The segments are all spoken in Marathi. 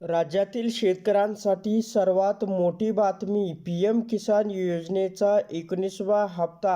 राज्यातील शेतकऱ्यांसाठी सर्वात मोठी बातमी पी एम किसान योजनेचा एकोणीसवा हप्ता.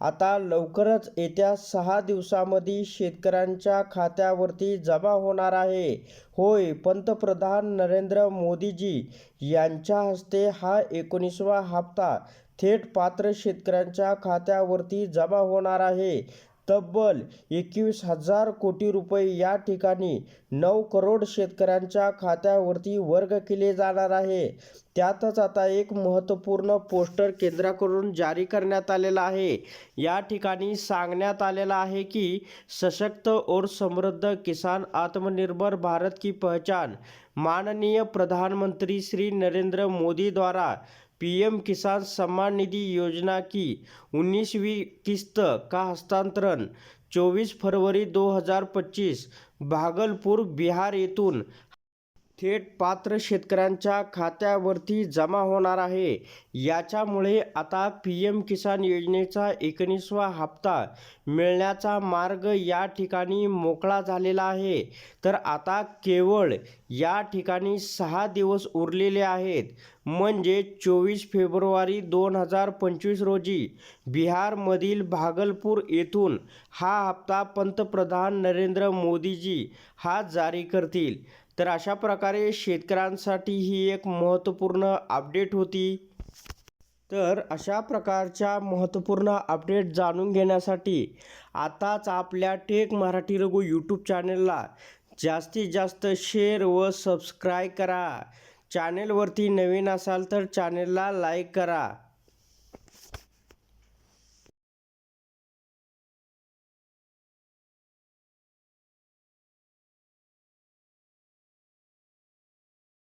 आता लवकरच येत्या सहा दिवसामध्ये शेतकऱ्यांच्या खात्यावरती जमा होणार आहे. होय पंतप्रधान नरेंद्र मोदीजी यांच्या हस्ते हा एकोणीसवा हप्ता थेट पात्र शेतकऱ्यांच्या खात्यावरती जमा होणार आहे. तब्बल एकवीस हजार कोटी रुपये या ठिकाणी नऊ करोड शेतकऱ्यांच्या खात्यावरती वर्ग केले जाणार आहे. त्यातच आता एक महत्त्वपूर्ण पोस्टर केंद्राकडून जारी करण्यात आलेला आहे. या ठिकाणी सांगण्यात आलेलं आहे की सशक्त और समृद्ध किसान आत्मनिर्भर भारत की पहचान माननीय प्रधानमंत्री श्री नरेंद्र मोदीद्वारा पीएम किसान सम्मान निधि योजना की उन्नीसवीं किस्त का हस्तांतरण 24 फरवरी 2025 भागलपुर बिहार येथून थेट पात्र शेतकऱ्यांच्या खात्यावरती जमा होणार आहे. याच्यामुळे आता पी एम किसान योजनेचा एकोणीसवा हप्ता मिळण्याचा मार्ग या ठिकाणी मोकळा झालेला आहे. तर आता केवळ या ठिकाणी सहा दिवस उरलेले आहेत. म्हणजे चोवीस फेब्रुवारी दोन हजार पंचवीस रोजी बिहारमधील भागलपूर येथून हा हप्ता पंतप्रधान नरेंद्र मोदीजी हा जारी करतील. तर अशा प्रकारे शेतकऱ्यांसाठी ही एक महत्त्वपूर्ण अपडेट होती. तर अशा प्रकारच्या महत्त्वपूर्ण अपडेट जाणून घेण्यासाठी आताच आपल्या टेक मराठी रघु यूट्यूब चॅनलला जास्तीत जास्त शेअर व सबस्क्राईब करा. चॅनेलवरती नवीन असाल तर चॅनेलला लाईक करा.